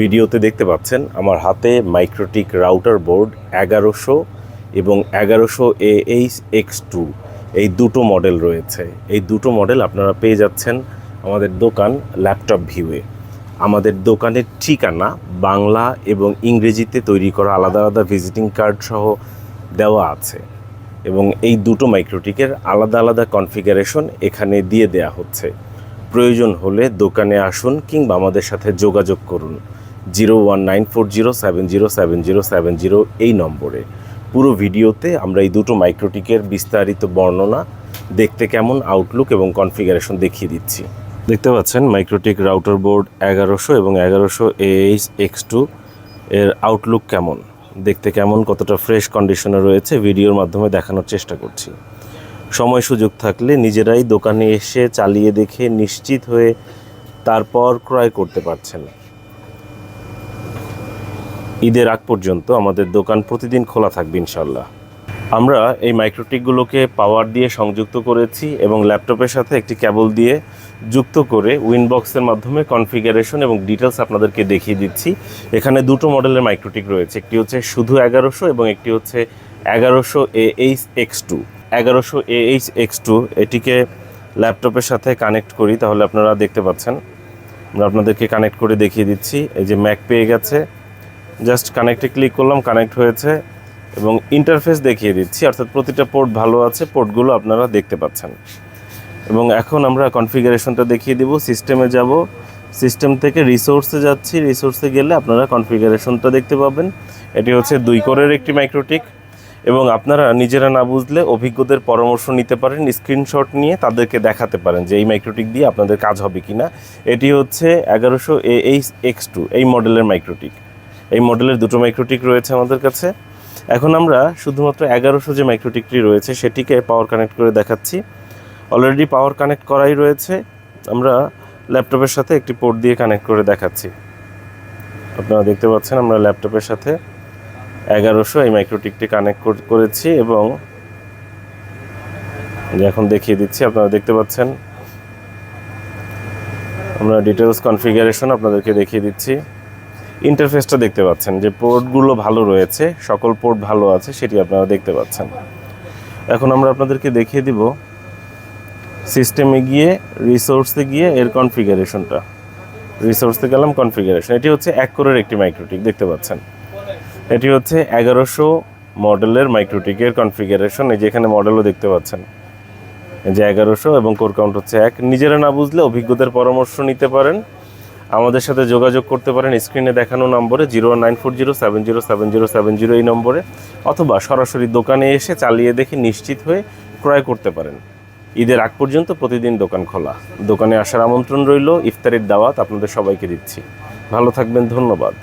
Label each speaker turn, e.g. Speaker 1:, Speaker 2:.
Speaker 1: ভিডিওতে দেখতে পাচ্ছেন আমার হাতে মাইক্রোটিক রাউটার বোর্ড এগারোশো এবং এগারোশো এ এইচ এক্স টু। এই দুটো মডেল রয়েছে। এই দুটো মডেল আপনারা পেয়ে যাচ্ছেন আমাদের দোকান ল্যাপটপ ভিউয়ে। আমাদের দোকানের ঠিকানা বাংলা এবং ইংরেজিতে তৈরি করা আলাদা আলাদা ভিজিটিং কার্ড সহ দেওয়া আছে এবং এই দুটো মাইক্রোটিকের আলাদা আলাদা কনফিগারেশন এখানে দিয়ে দেয়া হচ্ছে। প্রয়োজন হলে দোকানে আসুন কিংবা আমাদের সাথে যোগাযোগ করুন। Zero one nine four zero seven zero seven zero seven zero এই নম্বরে। পুরো ভিডিওতে আমরা এই দুটো মাইক্রোটিকের বিস্তারিত বর্ণনা, দেখতে কেমন আউটলুক এবং কনফিগারেশন দেখিয়ে দিচ্ছি। দেখতে পাচ্ছেন, মাইক্রোটিক রাউটার বোর্ড এগারোশো এবং এগারোশো এইচ এক্স টু এর আউটলুক কেমন? দেখতে কেমন, কতটা ফ্রেশ কন্ডিশনে রয়েছে, ভিডিওর মাধ্যমে দেখানোর চেষ্টা করছি। সময় সুযোগ থাকলে নিজেরাই দোকানে এসে চালিয়ে দেখে নিশ্চিত হয়ে তারপর ক্রয় করতে পারছেন। ঈদের আগ পর্যন্ত আমাদের দোকান প্রতিদিন খোলা থাকবে ইনশাল্লাহ আমরা এই মাইক্রোটিকগুলোকে পাওয়ার দিয়ে সংযুক্ত করেছি এবং ল্যাপটপের সাথে একটি ক্যাবল দিয়ে যুক্ত করে উইনবক্সের মাধ্যমে কনফিগারেশন এবং ডিটেলস আপনাদেরকে দেখিয়ে দিচ্ছি। এখানে দুটো মডেলের মাইক্রোটিক রয়েছে, একটি হচ্ছে শুধু এগারোশো এবং একটি হচ্ছে এগারোশো এ এইচ এক্স টু এগারোশো এ এইচ এক্স টু এটিকে ল্যাপটপের সাথে কানেক্ট করি, তাহলে আপনারা দেখতে পাচ্ছেন। আমরা আপনাদেরকে কানেক্ট করে দেখিয়ে দিচ্ছি। এই যে ম্যাক পেয়ে গেছে। জাস্ট কানেক্টে ক্লিক করলাম, কানেক্ট হয়েছে এবং ইন্টারফেস দেখিয়ে দিচ্ছি। অর্থাৎ প্রতিটা পোর্ট ভালো আছে পোর্টগুলো আপনারা দেখতে পাচ্ছেন। এবং এখন আমরা কনফিগারেশনটা দেখিয়ে দিব সিস্টেমে যাব। সিস্টেম থেকে রিসোর্সে যাচ্ছি রিসোর্সে গেলে আপনারা কনফিগারেশনটা দেখতে পাবেন। এটি হচ্ছে দুই কোরের একটি মাইক্রোটিক এবং আপনারা নিজেরা না বুঝলে অভিজ্ঞদের পরামর্শ নিতে পারেন স্ক্রিনশট নিয়ে তাদেরকে দেখাতে পারেন যে এই মাইক্রোটিক দিয়ে আপনাদের কাজ হবে কি না এটি হচ্ছে এগারোশো এ এইচ এক্স টু এই মডেলের মাইক্রোটিক এই মডেলের দুটো মাইক্রোটিক রয়েছে আমাদের কাছে। এখন আমরা শুধুমাত্র এগারোশো যে মাইক্রোটিকটি রয়েছে, সেটিকে পাওয়ার কানেক্ট করে দেখাচ্ছি। অলরেডি পাওয়ার কানেক্ট করাই রয়েছে। আমরা ল্যাপটপের সাথে একটি পোর্ট দিয়ে কানেক্ট করে দেখাচ্ছি। আপনারা দেখতে পাচ্ছেন, আমরা ল্যাপটপের সাথে এগারোশো এই মাইক্রোটিকটি কানেক্ট করেছি এবং এখন দেখিয়ে দিচ্ছি, আপনারা দেখতে পাচ্ছেন। আমরা ডিটেলস কনফিগারেশন আপনাদেরকে দেখিয়ে দিচ্ছি। ইন্টারফেসটা দেখতে পাচ্ছেন, যে পোর্টগুলো ভালো রয়েছে, সকল পোর্ট ভালো আছে, সেটি আপনারা দেখতে পাচ্ছেন। এখন আমরা আপনাদেরকে দেখিয়ে দিব সিস্টেমে গিয়ে রিসোর্সে গিয়ে এর কনফিগারেশনটা রিসোর্সে গেলাম কনফিগারেশন এটি হচ্ছে এক কোরের একটি মাইক্রোটিক দেখতে পাচ্ছেন। এটি হচ্ছে এগারোশো মডেলের মাইক্রোটিকের কনফিগারেশন এই যে এখানে মডেলও দেখতে পাচ্ছেন। যে এগারোশো এবং কোর কাউন্ট হচ্ছে এক। নিজেরা না বুঝলে অভিজ্ঞতার পরামর্শ নিতে পারেন। আমাদের সাথে যোগাযোগ করতে পারেন স্ক্রিনে দেখানো নম্বরে zero nine four zero seven zero seven zero seven zero এই নম্বরে, অথবা সরাসরি দোকানে এসে চালিয়ে দেখে নিশ্চিত হয়ে ক্রয় করতে পারেন। ঈদের আগ পর্যন্ত প্রতিদিন দোকান খোলা। দোকানে আসার আমন্ত্রণ রইল। ইফতারের দাওয়াত আপনাদের সবাইকে দিচ্ছি। ভালো থাকবেন, ধন্যবাদ।